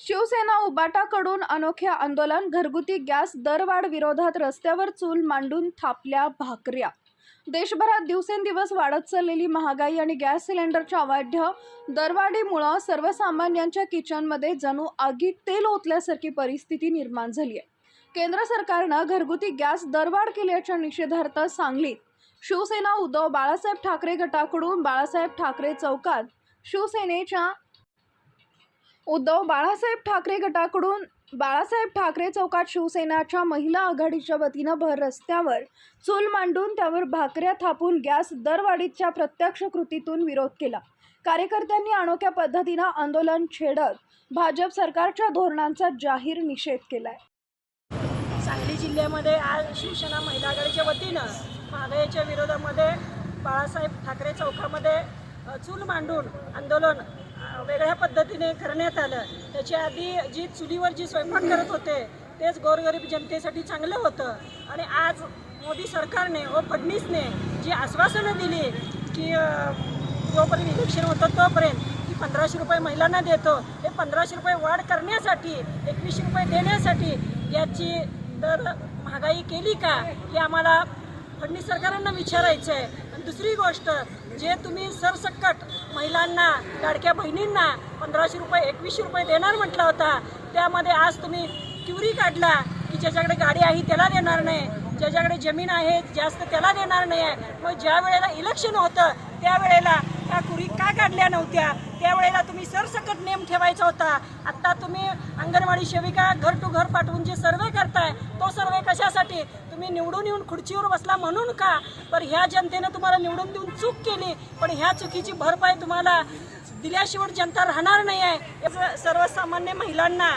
शिवसेना उबाटाकडून अनोखे आंदोलन घरगुती गॅस दरवाढ विरोधात रस्त्यावर चूल मांडून थापल्या भाकऱ्या. देशभरात दिवसेंदिवस वाढत चाललेली महागाई आणि गॅस सिलेंडरच्या अवाढ्य दरवाढीमुळं सर्वसामान्यांच्या किचनमध्ये जणू आगीत तेल ओतल्यासारखी परिस्थिती निर्माण झाली आहे केंद्र सरकारनं घरगुती गॅस दरवाढ केल्याच्या निषेधार्थ सांगलीत शिवसेना उद्धव बाळासाहेब ठाकरे गटाकडून बाळासाहेब ठाकरे चौकात शिवसेनेच्या उद्धव बाळासाहेब ठाकरे गटाकडून बाळासाहेब ठाकरे चौकात शिवसेनाच्या महिला आघाडीच्या वतीनं भर रस्त्यावर चूल मांडून त्यावर भाकऱ्या थापून गॅस दरवाढीच्या प्रत्यक्ष कृतीतून विरोध केला. कार्यकर्त्यांनी अनोख्या पद्धतीनं आंदोलन छेडत भाजप सरकारच्या धोरणांचा जाहीर निषेध केलाय. सांगली जिल्ह्यामध्ये आज शिवसेना महिला आघाडीच्या वतीनं महागाईच्या विरोधामध्ये बाळासाहेब ठाकरे चौकामध्ये चूल मांडून आंदोलन वेगळ्या पद्धतीने करण्यात आलं. त्याच्या आधी जी चुलीवर जी स्वयंपाक करत होते तेच गोरगरीब जनतेसाठी चांगलं होतं. आणि आज मोदी सरकारने व फडणवीसने जी आश्वासनं दिली की जोपर्यंत इलेक्शन होतं तोपर्यंत की पंधराशे रुपये महिलांना देतो. हे पंधराशे रुपये वाढ करण्यासाठी एकवीसशे रुपये देण्यासाठी याची दर महागाई केली का? की आम्हाला फडणवीस सरकारांना विचारायचं आहे आणि दुसरी गोष्ट जे तुम्ही सरसकट महिलांना लाडक्या बहिणींना पंधराशे रुपये एकवीसशे रुपये देणार म्हटला होता त्यामध्ये आज तुम्ही क्युरी काढला की ज्याच्याकडे गाडी आहे त्याला देणार नाही. ज्याच्याकडे जमीन आहे जास्त त्याला देणार नाही आहे मग ज्या वेळेला इलेक्शन होतं त्यावेळेला त्या कुरी का काढल्या नव्हत्या? त्यावेळेला तुम्ही सरसकट नेम ठेवायचा होता. आत्ता तुम्ही अंगणवाडी सेविका घर टू घर पाठवून जे सर्वे करताय तो सर्वे कशासाठी? तुम्ही निवडून येऊन खुर्चीवर बसला म्हणून का? पण ह्या जनतेनं तुम्हाला निवडून देऊन चूक केली. पण ह्या चुकीची भरपाई तुम्हाला दिल्याशिवाय जनता राहणार नाही आहे सर्वसामान्य महिलांना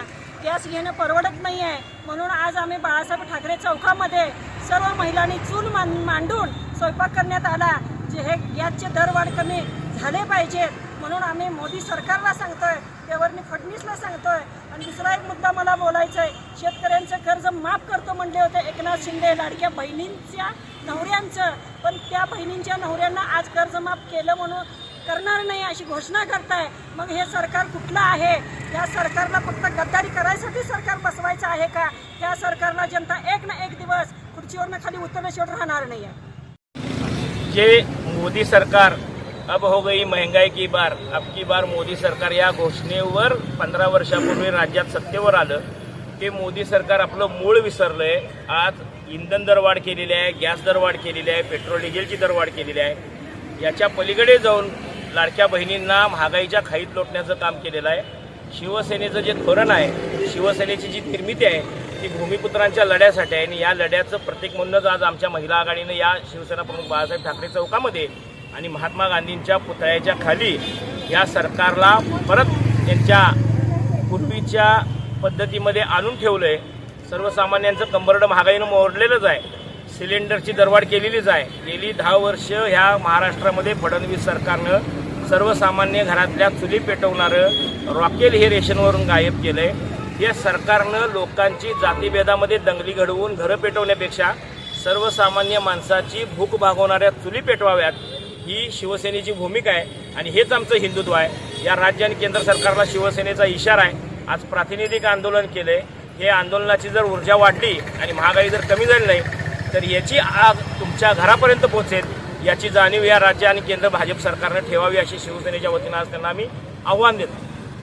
गॅस घेणं परवडत नाही आहे म्हणून आज आम्ही बाळासाहेब ठाकरे चौकामध्ये सर्व महिलांनी चूल मांडून स्वयंपाक करण्यात आला. जे हे गॅसचे दरवाढ कमी झाले पाहिजेत. म्हणून आम्ही मोदी सरकारला सांगतोय त्यावरनी फडणवीसला सांगतोय. आणि दुसरा एक मुद्दा मला बोलायचा आहे शेतकऱ्यांचं कर्ज माफ करतो म्हणले होते एकनाथ शिंदे लाडक्या बहिणींच्या नवऱ्यांचं. पण त्या बहिणींच्या नवऱ्यांना आज कर्ज माफ केलं म्हणून करणार नाही अशी घोषणा करताय. मग हे सरकार कुठलं आहे? या सरकारला फक्त गद्दारी करायसाठी सरकार बसवायचं आहे का? त्या सरकारला जनता एक ना एक दिवस खुर्चीवरनं खाली उतरण्याशिवाय राहणार नाही आहे जे मोदी सरकार अब हो गई महंगाई की बार. अब की बार मोदी सरकार या घोषणेवर पंधरा वर्षापूर्वी राज्यात सत्तेवर आलं. ते मोदी सरकार आपलं मूळ विसरलंय. आज इंधन दरवाढ केलेली आहे गॅस दरवाढ केलेली आहे पेट्रोल डिझेलची दरवाढ केलेली आहे. याच्या पलीकडे जाऊन लाडक्या बहिणींना महागाईच्या खाईत लोटण्याचं काम केलेलं आहे. शिवसेनेचं जे धोरण आहे शिवसेनेची जी निर्मिती आहे ती भूमिपुत्रांच्या लढ्यासाठी आहे. आणि या लढ्याचं प्रत्येक म्हणूनच आज आमच्या महिला आघाडीनं या शिवसेना प्रमुख बाळासाहेब ठाकरे चौकामध्ये आणि महात्मा गांधींच्या पुतळ्याच्या खाली या सरकारला परत त्यांच्या पूर्वीच्या पद्धतीमध्ये आणून ठेवलंय. सर्वसामान्यांचं कंबरडं महागाईनं मोडलेलंच आहे. सिलेंडरची दरवाढ केलेलीच आहे. गेली दहा वर्ष ह्या महाराष्ट्रामध्ये फडणवीस सरकारनं सर्वसामान्य घरातल्या चुली पेटवणारं रॉकेल हे रेशनवरून गायब केलंय. या सरकारनं लोकांची जातीभेदामध्ये दंगली घडवून घरं पेटवण्यापेक्षा सर्वसामान्य माणसाची भूक भागवणाऱ्या चुली पेटवाव्यात. ही शिवसेनेची भूमिका आहे आणि हेच आमचं हिंदुत्व आहे. या राज्य आणि केंद्र सरकारला शिवसेनेचा इशारा आहे. आज प्रातिनिधिक आंदोलन केलंय हे आंदोलनाची जर ऊर्जा वाढली आणि महागाई जर कमी झाली नाही तर याची आग तुमच्या घरापर्यंत पोहोचेल याची जाणीव या राज्य आणि केंद्र भाजप सरकारनं ठेवावी अशी शिवसेनेच्या वतीनं आज त्यांना आम्ही आव्हान देतो.